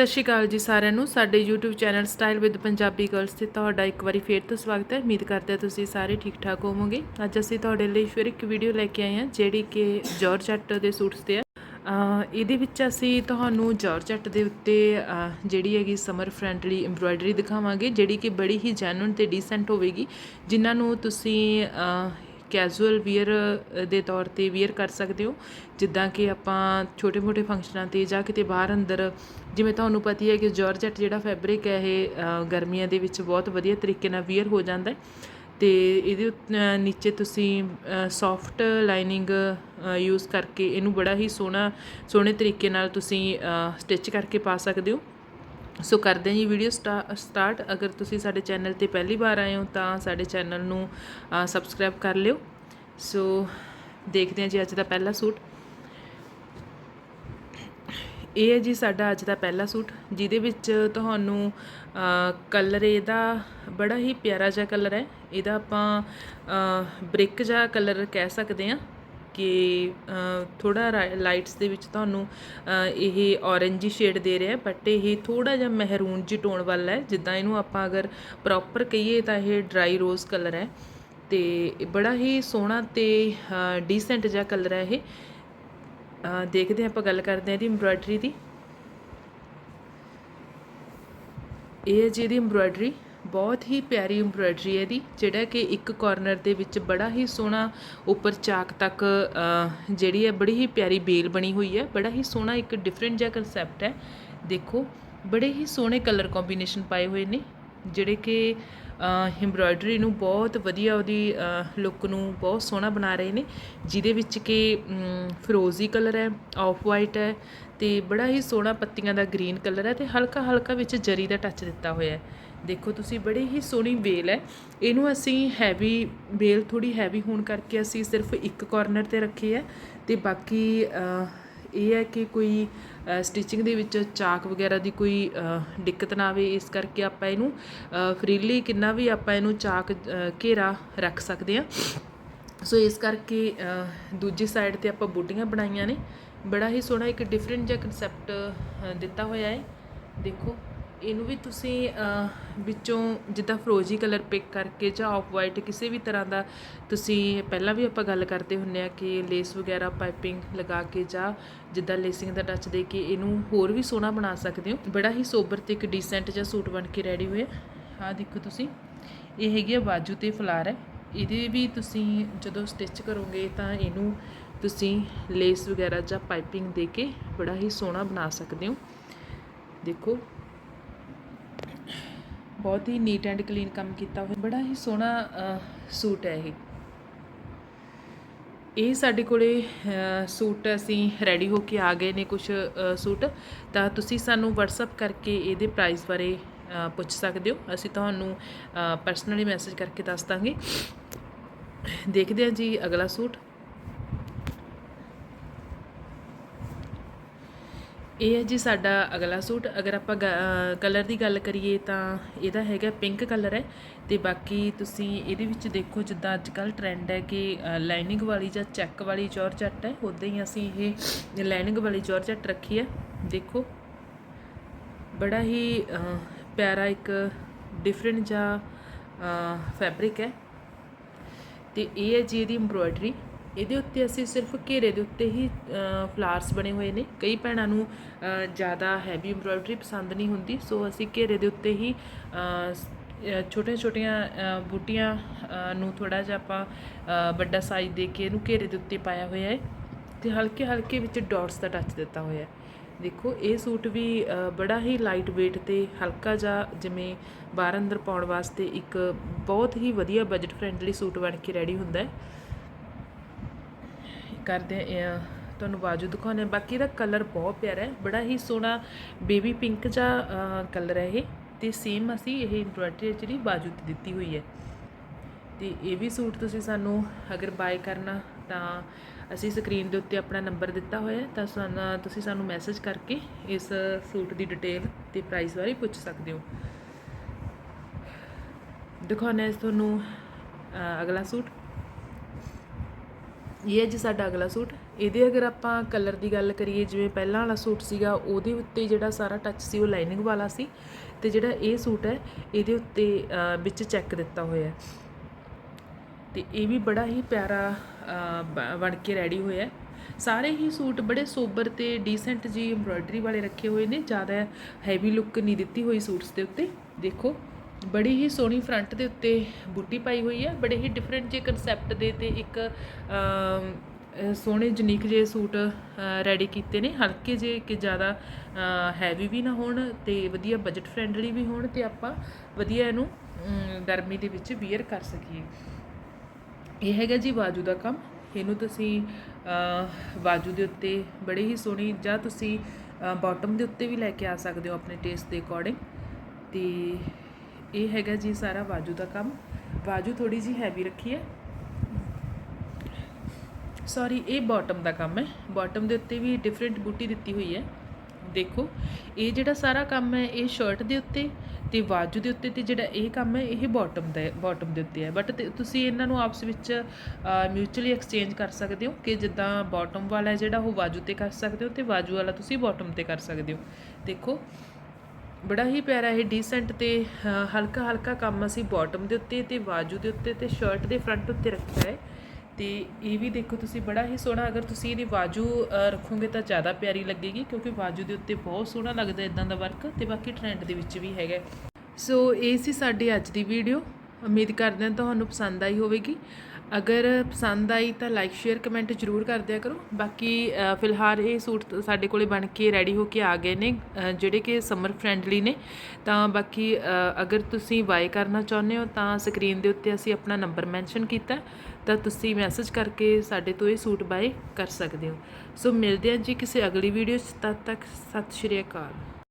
ਸਤਿ ਸ਼੍ਰੀ ਅਕਾਲ ਜੀ ਸਾਰਿਆਂ ਨੂੰ। ਸਾਡੇ YouTube channel style with Punjabi girls ਤੇ ਤੁਹਾਡਾ ਇੱਕ ਵਾਰੀ ਫੇਰ ਤੋਂ ਸਵਾਗਤ ਹੈ। ਉਮੀਦ ਕਰਦੇ ਹਾਂ ਤੁਸੀਂ ਸਾਰੇ ਠੀਕ ਠਾਕ ਹੋਵੋਗੇ। ਅੱਜ ਅਸੀਂ ਤੁਹਾਡੇ ਲਈ ਫਿਰ ਇੱਕ ਵੀਡੀਓ ਲੈ ਕੇ ਆਏ ਹਾਂ, ਜਿਹੜੀ ਕਿ ਜਾਰਜਟ ਦੇ ਸੂਟਸ ਤੇ ਹੈ। ਇਹਦੇ ਵਿੱਚ ਅਸੀਂ ਤੁਹਾਨੂੰ ਜਾਰਜਟ ਦੇ ਉੱਤੇ ਜਿਹੜੀ ਹੈਗੀ ਸਮਰ ਫਰੈਂਡਲੀ ਐਮਬ੍ਰੋਇਡਰੀ ਦਿਖਾਵਾਂਗੇ, ਜਿਹੜੀ ਕਿ ਬੜੀ ਹੀ ਜੈਨੂਨ ਤੇ ਡੀਸੈਂਟ ਹੋਵੇਗੀ, ਜਿਨ੍ਹਾਂ ਨੂੰ ਤੁਸੀਂ ਕੈਜੂਅਲ ਵੀਅਰ ਦੇ ਤੌਰ ਤੇ ਵੀਅਰ ਕਰ ਸਕਦੇ ਹੋ। ਜਿੱਦਾਂ ਕਿ ਆਪਾਂ ਛੋਟੇ-ਮੋਟੇ ਫੰਕਸ਼ਨਾਂ ਤੇ ਜਾਂ ਕਿਤੇ ਬਾਹਰ ਅੰਦਰ, ਜਿਵੇਂ ਤੁਹਾਨੂੰ ਪਤਾ ਹੀ ਹੈ ਕਿ ਜਾਰਜਟ ਜਿਹੜਾ ਫੈਬਰਿਕ ਹੈ ਇਹ ਗਰਮੀਆਂ ਦੇ ਵਿੱਚ ਬਹੁਤ ਵਧੀਆ ਤਰੀਕੇ ਨਾਲ ਵੀਅਰ ਹੋ ਜਾਂਦਾ ਹੈ। ਤੇ ਇਹਦੇ ਉੱਤ- ਨੀਚੇ ਤੁਸੀਂ ਸੌਫਟ ਲਾਈਨਿੰਗ ਯੂਜ਼ ਕਰਕੇ ਇਹਨੂੰ ਬੜਾ ਹੀ ਸੋਹਣਾ, ਸੋਹਣੇ ਤਰੀਕੇ ਨਾਲ ਤੁਸੀਂ ਸਟਿਚ ਕਰਕੇ ਪਾ ਸਕਦੇ ਹੋ। ਸੋ ਕਰਦੇ ਹਾਂ ਜੀ ਵੀਡੀਓ ਸਟਾਰਟ ਅਗਰ ਤੁਸੀਂ ਸਾਡੇ ਚੈਨਲ ਤੇ ਪਹਿਲੀ ਵਾਰ ਆਏ ਹੋ ਤਾਂ ਸਾਡੇ ਚੈਨਲ ਨੂੰ ਸਬਸਕ੍ਰਾਈਬ ਕਰ ਲਿਓ। ਸੋ ਦੇਖਦੇ ਹਾਂ ਜੀ ਅੱਜ ਦਾ ਪਹਿਲਾ ਸੂਟ। ਇਹ ਹੈ ਜੀ ਸਾਡਾ ਅੱਜ ਦਾ ਪਹਿਲਾ ਸੂਟ, ਜਿਹਦੇ ਵਿੱਚ ਤੁਹਾਨੂੰ ਕਲਰ ਇਹਦਾ ਬੜਾ ਹੀ ਪਿਆਰਾ ਜਿਹਾ ਕਲਰ ਹੈ। ਇਹਦਾ ਆਪਾਂ ਬ੍ਰਿਕ ਜਿਹਾ ਕਲਰ ਕਹਿ ਸਕਦੇ ਹਾਂ। ਕਿ ਥੋੜ੍ਹਾ ਰਾ ਲਾਈਟਸ ਦੇ ਵਿੱਚ ਤੁਹਾਨੂੰ ਇਹ ਔਰੰਜੀ ਸ਼ੇਡ ਦੇ ਰਿਹਾ ਬਟ ਇਹ ਥੋੜ੍ਹਾ ਜਿਹਾ ਮਹਿਰੂਨ ਜੀ ਟੋਨ ਵਾਲਾ ਹੈ। ਜਿੱਦਾਂ ਇਹਨੂੰ ਆਪਾਂ ਅਗਰ ਪ੍ਰੋਪਰ ਕਹੀਏ ਤਾਂ ਇਹ ਡਰਾਈ ਰੋਜ਼ ਕਲਰ ਹੈ। ਤੇ ਬੜਾ ਹੀ ਸੋਹਣਾ ਤੇ ਡੀਸੈਂਟ ਜਿਹਾ ਕਲਰ ਹੈ ਇਹ। ਦੇਖਦੇ ਹਾਂ ਆਪਾਂ ਗੱਲ ਕਰਦੇ ਹਾਂ ਇਹਦੀ ਐਮਬ੍ਰੋਇਡਰੀ ਦੀ। ਇਹ ਹੈ ਜੀ ਇਹਦੀ ਐਮਬ੍ਰੋਇਡਰੀ ਬਹੁਤ ਹੀ ਪਿਆਰੀ ਐਮਬ੍ਰੋਇਡਰੀ ਹੈ ਇਹਦੀ ਜਿਹੜਾ ਕਿ ਇੱਕ ਕਾਰਨਰ ਦੇ ਵਿੱਚ ਬੜਾ ਹੀ ਸੋਹਣਾ ਉੱਪਰ ਚਾਕ ਤੱਕ ਜਿਹੜੀ ਹੈ ਬੜੀ ਹੀ ਪਿਆਰੀ ਬੇਲ ਬਣੀ ਹੋਈ ਹੈ। ਬੜਾ ਹੀ ਸੋਹਣਾ ਇੱਕ ਡਿਫਰੈਂਟ ਜਿਹਾ ਕਨਸੈਪਟ ਹੈ। ਦੇਖੋ ਬੜੇ ਹੀ ਸੋਹਣੇ ਕਲਰ ਕੰਬੀਨੇਸ਼ਨ ਪਾਏ ਹੋਏ ਨੇ ਜਿਹੜੇ ਕਿ ਐਮਬ੍ਰੋਇਡਰੀ ਨੂੰ ਬਹੁਤ ਵਧੀਆ ਉਹਦੀ ਲੁੱਕ ਨੂੰ ਬਹੁਤ ਸੋਹਣਾ ਬਣਾ ਰਹੇ ਨੇ ਜਿਹਦੇ ਵਿੱਚ ਕਿ ਅਮ, ਫਿਰੋਜ਼ੀ ਕਲਰ ਹੈ ਆਫ ਵਾਈਟ ਹੈ ਤੇ ਬੜਾ ਹੀ ਸੋਹਣਾ ਪੱਤੀਆਂ ਦਾ ਗ੍ਰੀਨ ਕਲਰ ਹੈ ਤੇ ਹਲਕਾ ਹਲਕਾ ਵਿੱਚ ਜਰੀ ਦਾ ਟੱਚ ਦਿੱਤਾ ਹੋਇਆ ਹੈ। ਦੇਖੋ, ਤੁਸੀਂ ਬੜੀ ਹੀ ਸੋਹਣੀ ਵੇਲ ਹੈ। ਇਹਨੂੰ ਅਸੀਂ ਹੈਵੀ ਵੇਲ ਥੋੜੀ ਹੈਵੀ ਹੋਣ ਕਰਕੇ ਅਸੀਂ ਸਿਰਫ ਇੱਕ ਕਾਰਨਰ ਤੇ ਰੱਖੀ ਹੈ ਤੇ ਬਾਕੀ ਇਹ ਹੈ ਕਿ ਕੋਈ ਸਟਿਚਿੰਗ ਦੇ ਵਿੱਚ ਚਾਕ ਵਗੈਰਾ ਦੀ ਕੋਈ ਦਿੱਕਤ ਨਾ ਆਵੇ। ਇਸ ਕਰਕੇ ਆਪਾਂ ਇਹਨੂੰ ਫ੍ਰੀਲੀ ਕਿੰਨਾ ਵੀ ਆਪਾਂ ਇਹਨੂੰ ਚਾਕ ਘੇਰਾ ਰੱਖ ਸਕਦੇ ਹਾਂ। ਸੋ ਇਸ ਕਰਕੇ ਦੂਜੀ ਸਾਈਡ ਤੇ ਆਪਾਂ ਬੂਟੀਆਂ ਬਣਾਈਆਂ ਨੇ। ਬੜਾ ਹੀ ਸੋਹਣਾ ਇੱਕ ਡਿਫਰੈਂਟ ਜਿਹਾ ਕਨਸੈਪਟ ਦਿੱਤਾ ਹੋਇਆ ਹੈ। ਦੇਖੋ। ਇਹਨੂੰ ਵੀ ਤੁਸੀਂ ਵਿੱਚੋਂ ਜਿੱਦਾਂ ਫਰੋਜੀ ਕਲਰ ਪਿਕ ਕਰਕੇ ਜਾਂ ਆਫ ਵਾਈਟ ਕਿਸੇ ਵੀ ਤਰ੍ਹਾਂ ਦਾ ਤੁਸੀਂ ਪਹਿਲਾਂ ਵੀ ਆਪਾਂ ਗੱਲ ਕਰਦੇ ਹੁੰਨੇ ਆ ਕਿ ਲੇਸ ਵਗੈਰਾ ਪਾਈਪਿੰਗ ਲਗਾ ਕੇ ਜਾਂ ਜਿੱਦਾਂ ਲੇਸਿੰਗ ਦਾ ਟੱਚ ਦੇ ਕੇ ਇਹਨੂੰ ਹੋਰ ਵੀ ਸੋਹਣਾ ਬਣਾ ਸਕਦੇ ਹੋ। ਬੜਾ ਹੀ ਸੋਬਰ ਤੇ ਇੱਕ ਡੀਸੈਂਟ ਜਿਹਾ ਸੂਟ ਬਣ ਕੇ ਰੈਡੀ ਹੋਇਆ। ਆਹ ਦੇਖੋ ਤੁਸੀਂ, ਇਹ ਹੈਗੀ ਆ ਬਾਜੂ ਤੇ ਫਲਾਰ ਹੈ। ਇਹਦੇ ਵੀ ਤੁਸੀਂ ਜਦੋਂ ਸਟਿਚ ਕਰੋਗੇ ਤਾਂ ਇਹਨੂੰ ਤੁਸੀਂ ਲੇਸ ਵਗੈਰਾ ਜਾਂ ਪਾਈਪਿੰਗ ਦੇ ਕੇ ਬੜਾ ਹੀ ਸੋਹਣਾ ਬਣਾ ਸਕਦੇ ਹੋ। ਦੇਖੋ ਬਹੁਤ ਹੀ ਨੀਟ ਐਂਡ ਕਲੀਨ ਕੰਮ ਕੀਤਾ ਹੋਇਆ। ਬੜਾ ਹੀ ਸੋਹਣਾ ਸੂਟ ਹੈ ਇਹ। ਇਹ ਸਾਡੇ ਕੋਲੇ ਸੂਟ ਅਸੀਂ ਰੈਡੀ ਹੋ ਕੇ ਆ ਗਏ ਨੇ ਕੁਝ ਸੂਟ। ਤਾਂ ਤੁਸੀਂ ਸਾਨੂੰ WhatsApp ਕਰਕੇ ਇਹਦੇ ਪ੍ਰਾਈਸ ਬਾਰੇ ਪੁੱਛ ਸਕਦੇ ਹੋ। ਅਸੀਂ ਤੁਹਾਨੂੰ ਪਰਸਨਲੀ ਮੈਸੇਜ ਕਰਕੇ ਦੱਸ ਦਾਂਗੇ। ਦੇਖਦੇ ਹਾਂ ਜੀ ਅਗਲਾ ਸੂਟ। ਇਹ ਹੈ ਜੀ ਸਾਡਾ ਅਗਲਾ ਸੂਟ। ਅਗਰ ਆਪਾਂ ਕਲਰ ਦੀ ਗੱਲ ਕਰੀਏ ਤਾਂ ਇਹਦਾ ਹੈਗਾ ਪਿੰਕ ਕਲਰ ਹੈ ਤੇ ਬਾਕੀ ਤੁਸੀਂ ਇਹਦੇ ਵਿੱਚ ਦੇਖੋ ਜਿੱਦਾਂ ਅੱਜ ਕੱਲ ਟ੍ਰੈਂਡ ਹੈ ਕਿ ਲਾਈਨਿੰਗ ਵਾਲੀ ਜਾਂ ਚੈੱਕ ਵਾਲੀ ਜੋਰਜੱਟ ਹੈ। ਉਦਾਂ ਹੀ ਅਸੀਂ ਇਹ ਲਾਈਨਿੰਗ ਵਾਲੀ ਜੋਰਜੱਟ ਰੱਖੀ ਹੈ। ਦੇਖੋ। ਬੜਾ ਹੀ ਪਿਆਰਾ ਇੱਕ ਡਿਫਰੈਂਟ ਜਾਂ ਫੈਬਰਿਕ ਹੈ। ਤੇ ਇਹ ਹੈ ਜੀ ਇਹਦੀ ਐਮਬ੍ਰੋਇਡਰੀ ਇਹਦੇ ਉੱਤੇ ਅਸੀਂ ਸਿਰਫ ਘੇਰੇ ਦੇ ਉੱਤੇ ਹੀ ਫਲਾਰਸ ਬਣੇ ਹੋਏ ਨੇ। ਕਈ ਭੈਣਾਂ ਨੂੰ ਜ਼ਿਆਦਾ ਹੈਵੀ ਐਮਬ੍ਰੋਇਡਰੀ ਪਸੰਦ ਨਹੀਂ ਹੁੰਦੀ। ਸੋ ਅਸੀਂ ਘੇਰੇ ਦੇ ਉੱਤੇ ਹੀ ਛੋਟੀਆਂ ਛੋਟੀਆਂ ਬੂਟੀਆਂ ਨੂੰ ਥੋੜਾ ਜਿਹਾ ਆਪਾਂ ਵੱਡਾ ਸਾਈਜ਼ ਦੇ ਕੇ ਇਹਨੂੰ ਘੇਰੇ ਦੇ ਉੱਤੇ ਪਾਇਆ ਹੋਇਆ ਹੈ ਤੇ ਹਲਕੇ ਹਲਕੇ ਵਿੱਚ ਡਾਟਸ ਦਾ ਟੱਚ ਦਿੱਤਾ ਹੋਇਆ ਹੈ। ਦੇਖੋ, ਇਹ ਸੂਟ ਵੀ ਬੜਾ ਹੀ ਲਾਈਟ weight ਤੇ ਹਲਕਾ ਜਿਹਾ ਜਿਵੇਂ ਬਾਹਰ ਅੰਦਰ ਪਾਉਣ ਵਾਸਤੇ ਇੱਕ ਬਹੁਤ ਹੀ ਵਧੀਆ ਬਜਟ ਫ੍ਰੈਂਡਲੀ ਸੂਟ ਬਣ ਕੇ ਰੈਡੀ ਹੁੰਦਾ ਹੈ। ਕਰਦੇ ਹਾਂ, ਤੁਹਾਨੂੰ ਬਾਜੂ ਦਿਖਾਉਂਦੇ ਹਾਂ ਬਾਕੀ ਇਹਦਾ ਕਲਰ ਬਹੁਤ ਪਿਆਰਾ ਹੈ ਬੜਾ ਹੀ ਸੋਹਣਾ ਬੇਬੀ ਪਿੰਕ ਜਿਹਾ ਕਲਰ ਹੈ ਇਹ। ਤੇ ਸੇਮ ਅਸੀਂ ਇਹ ਐਮਬ੍ਰੋਇਡਰੀ ਜਿਹੜੀ ਬਾਜੂ ਤੇ ਦਿੱਤੀ ਹੋਈ ਹੈ। ਤੇ ਇਹ ਵੀ ਸੂਟ ਤੁਸੀਂ ਸਾਨੂੰ ਅਗਰ ਬਾਏ ਕਰਨਾ ਤਾਂ ਅਸੀਂ ਸਕਰੀਨ ਦੇ ਉੱਤੇ ਆਪਣਾ ਨੰਬਰ ਦਿੱਤਾ ਹੋਇਆ ਤਾਂ ਸਾਨੂੰ ਤੁਸੀਂ ਸਾਨੂੰ ਮੈਸੇਜ ਕਰਕੇ ਇਸ ਸੂਟ ਦੀ ਡਿਟੇਲ ਤੇ ਪ੍ਰਾਈਸ ਬਾਰੇ ਪੁੱਛ ਸਕਦੇ ਹੋ। ਦਿਖਾਉਂਦੇ ਹਾਂ ਤੁਹਾਨੂੰ ਅਗਲਾ ਸੂਟ। ਇਹ ਹੈ ਜੀ ਸਾਡਾ ਅਗਲਾ ਸੂਟ। ਇਹਦੇ ਅਗਰ ਆਪਾਂ ਕਲਰ ਦੀ ਗੱਲ ਕਰੀਏ, ਜਿਵੇਂ ਪਹਿਲਾਂ ਵਾਲਾ ਸੂਟ ਸੀਗਾ, ਉਹਦੇ ਉੱਤੇ ਜਿਹੜਾ ਸਾਰਾ ਟੱਚ ਸੀ, ਉਹ ਲਾਈਨਿੰਗ ਵਾਲਾ ਸੀ ਤੇ ਜਿਹੜਾ ਇਹ ਸੂਟ ਹੈ, ਇਹਦੇ ਉੱਤੇ ਵਿੱਚ ਚੈੱਕ ਦਿੱਤਾ ਹੋਇਆ ਹੈ। ਤੇ ਇਹ ਵੀ ਬੜਾ ਹੀ ਪਿਆਰਾ ਬਣ ਕੇ ਰੈਡੀ ਹੋਇਆ ਹੈ। ਸਾਰੇ ਹੀ ਸੂਟ ਬੜੇ ਸੋਬਰ ਤੇ ਡੀਸੈਂਟ ਜੀ ਐਮਬ੍ਰੋਇਡਰੀ ਵਾਲੇ ਰੱਖੇ ਹੋਏ ਨੇ, ਜ਼ਿਆਦਾ ਹੈਵੀ ਲੁੱਕ ਨਹੀਂ ਦਿੱਤੀ ਹੋਈ ਸੂਟਸ ਦੇ ਉੱਤੇ। ਦੇਖੋ ਬੜੀ ਹੀ ਸੋਹਣੀ ਫਰੰਟ ਦੇ ਉੱਤੇ ਬੂਟੀ ਪਾਈ ਹੋਈ ਹੈ ਬੜੇ ਹੀ ਡਿਫਰੈਂਟ ਜੇ ਕਨਸੈਪਟ ਦੇ ਤੇ ਇੱਕ ਸੋਹਣੇ ਜਨੀਕ ਜੇ ਸੂਟ ਰੈਡੀ ਕੀਤੇ ਨੇ। ਹਲਕੇ ਜੇ ਕਿ ਜ਼ਿਆਦਾ ਹੈਵੀ ਵੀ ਨਾ ਹੋਣ ਤੇ ਵਧੀਆ ਬਜਟ ਫ੍ਰੈਂਡਲੀ ਵੀ ਹੋਣ ਤੇ ਆਪਾਂ ਵਧੀਆ ਇਹਨੂੰ ਗਰਮੀ ਦੇ ਵਿੱਚ ਵੀਅਰ ਕਰ ਸਕੀਏ। ਇਹ ਹੈਗਾ ਜੀ ਬਾਜੂ ਦਾ ਕੰਮ। ਇਹਨੂੰ ਤੁਸੀਂ ਅਹ, ਬਾਜੂ ਦੇ ਉੱਤੇ ਬੜੇ ਹੀ ਸੋਹਣੀ ਜਾਂ ਤੁਸੀਂ ਬਾਟਮ ਦੇ ਉੱਤੇ ਵੀ ਲੈ ਕੇ ਆ ਸਕਦੇ ਹੋ ਆਪਣੇ ਟੇਸਟ ਦੇ ਅਕੋਰਡਿੰਗ ਤੇ ਇਹ ਹੈਗਾ ਜੀ ਸਾਰਾ ਬਾਜੂ ਦਾ ਕੰਮ। ਬਾਜੂ ਥੋੜੀ ਜੀ ਹੈਵੀ ਰੱਖੀ ਹੈ। ਸੌਰੀ ਇਹ ਬਾਟਮ ਦਾ ਕੰਮ ਹੈ। ਬਾਟਮ ਦੇ ਉੱਤੇ ਵੀ ਡਿਫਰੈਂਟ ਬੂਟੀ ਦਿੱਤੀ ਹੋਈ ਹੈ। ਦੇਖੋ, ਇਹ ਜਿਹੜਾ ਸਾਰਾ ਕੰਮ ਹੈ, ਇਹ ਸ਼ਰਟ ਦੇ ਉੱਤੇ ਤੇ ਬਾਜੂ ਦੇ ਉੱਤੇ ਤੇ ਜਿਹੜਾ ਇਹ ਕੰਮ ਹੈ, ਇਹ ਬਾਟਮ ਦਾ ਬਾਟਮ ਦੇ ਉੱਤੇ ਹੈ। ਬਟ ਤੁਸੀਂ ਇਹਨਾਂ ਨੂੰ ਆਪਸ ਵਿੱਚ ਮਿਊਚੁਅਲੀ ਐਕਸਚੇਂਜ ਕਰ ਸਕਦੇ ਹੋ ਕਿ ਜਿੱਦਾਂ ਬਾਟਮ ਵਾਲਾ ਹੈ ਜਿਹੜਾ ਉਹ ਬਾਜੂ ਤੇ ਕਰ ਸਕਦੇ ਹੋ ਤੇ ਬਾਜੂ ਵਾਲਾ ਤੁਸੀਂ ਬਾਟਮ ਤੇ ਕਰ ਸਕਦੇ ਹੋ। ਦੇਖੋ ਬੜਾ ਹੀ ਪਿਆਰਾ, ਇਹ ਡੀਸੈਂਟ ਤੇ ਹਲਕਾ ਹਲਕਾ ਕੰਮ ਅਸੀਂ ਬਾਟਮ ਦੇ ਉੱਤੇ ਤੇ ਬਾਜੂ ਦੇ ਉੱਤੇ ਤੇ ਸ਼ਰਟ ਦੇ ਫਰੰਟ ਉੱਤੇ ਰੱਖਿਆ ਹੈ। ਤੇ ਇਹ ਵੀ ਦੇਖੋ ਤੁਸੀਂ ਬੜਾ ਹੀ ਸੋਹਣਾ, ਅਗਰ ਤੁਸੀਂ ਇਹਦੀ ਬਾਜੂ ਰੱਖੋਗੇ ਤਾਂ ਜ਼ਿਆਦਾ ਪਿਆਰੀ ਲੱਗੇਗੀ ਕਿਉਂਕਿ ਬਾਜੂ ਦੇ ਉੱਤੇ ਬਹੁਤ ਸੋਹਣਾ ਲੱਗਦਾ ਇਦਾਂ ਦਾ ਵਰਕ ਤੇ ਬਾਕੀ ਟ੍ਰੈਂਡ ਦੇ ਵਿੱਚ ਵੀ ਹੈਗਾ ਸੋ ਇਹ ਸੀ ਸਾਡੀ ਅੱਜ ਦੀ ਵੀਡੀਓ ਉਮੀਦ ਕਰਦੇ ਹਾਂ ਤੁਹਾਨੂੰ ਪਸੰਦ ਆਈ ਹੋਵੇਗੀ। ਅਗਰ ਪਸੰਦ ਆਈ ਤਾਂ ਲਾਈਕ ਸ਼ੇਅਰ ਕਮੈਂਟ ਜ਼ਰੂਰ ਕਰ ਦਿਆ ਕਰੋ। ਬਾਕੀ ਫਿਲਹਾਲ ਇਹ ਸੂਟ ਸਾਡੇ ਕੋਲੇ ਬਣ ਕੇ ਰੈਡੀ ਹੋ ਕੇ ਆ ਗਏ ਨੇ ਜਿਹੜੇ ਕਿ ਸਮਰ ਫ੍ਰੈਂਡਲੀ ਨੇ। ਤਾਂ ਬਾਕੀ ਅਗਰ ਤੁਸੀਂ ਬਾਏ ਕਰਨਾ ਚਾਹੁੰਦੇ ਹੋ ਤਾਂ ਸਕਰੀਨ ਦੇ ਉੱਤੇ ਅਸੀਂ ਆਪਣਾ ਨੰਬਰ ਮੈਂਸ਼ਨ ਕੀਤਾ। ਤਾਂ ਤੁਸੀਂ ਮੈਸੇਜ ਕਰਕੇ ਸਾਡੇ ਤੋਂ ਇਹ ਸੂਟ ਬਾਏ ਕਰ ਸਕਦੇ ਹੋ। ਸੋ ਮਿਲਦੇ ਹਾਂ ਜੀ ਕਿਸੇ ਅਗਲੀ ਵੀਡੀਓ 'ਚ। ਤਦ ਤੱਕ ਸਤਿ ਸ਼੍ਰੀ ਅਕਾਲ।